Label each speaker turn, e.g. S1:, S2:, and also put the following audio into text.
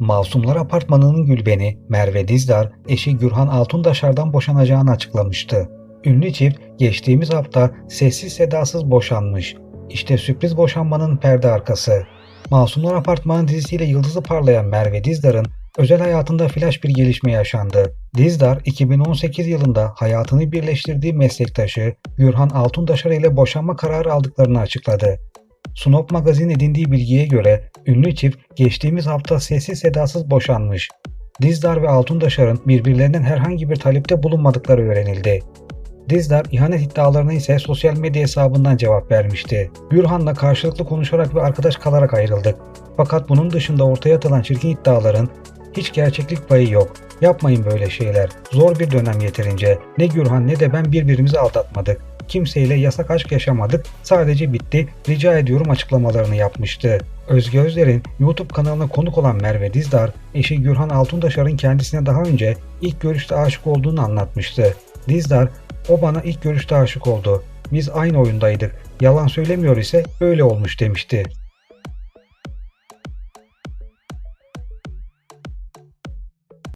S1: Masumlar Apartmanı'nın gülbeni Merve Dizdar, eşi Gürhan Altundaşar'dan boşanacağını açıklamıştı. Ünlü çift geçtiğimiz hafta sessiz sedasız boşanmış. İşte sürpriz boşanmanın perde arkası. Masumlar Apartmanı dizisiyle yıldızı parlayan Merve Dizdar'ın özel hayatında flash bir gelişme yaşandı. Dizdar 2018 yılında hayatını birleştirdiği meslektaşı Gürhan Altundaşar ile boşanma kararı aldıklarını açıkladı. Snop magazin edindiği bilgiye göre ünlü çift geçtiğimiz hafta sessiz sedasız boşanmış. Dizdar ve Altundaşar'ın birbirlerinden herhangi bir talepte bulunmadıkları öğrenildi. Dizdar ihanet iddialarına ise sosyal medya hesabından cevap vermişti. Gürhan'la karşılıklı konuşarak ve arkadaş kalarak ayrıldık. Fakat bunun dışında ortaya atılan çirkin iddiaların hiç gerçeklik payı yok. Yapmayın böyle şeyler. Zor bir dönem yeterince. Ne Gürhan ne de ben birbirimizi aldatmadık. Kimseyle yasak aşk yaşamadık. Sadece bitti. Rica ediyorum açıklamalarını yapmıştı. Özge Özler'in YouTube kanalına konuk olan Merve Dizdar, eşi Gürhan Altundaşar'ın kendisine daha önce ilk görüşte aşık olduğunu anlatmıştı. Dizdar, o bana ilk görüşte aşık oldu. Biz aynı oyundaydık. Yalan söylemiyor ise öyle olmuş demişti.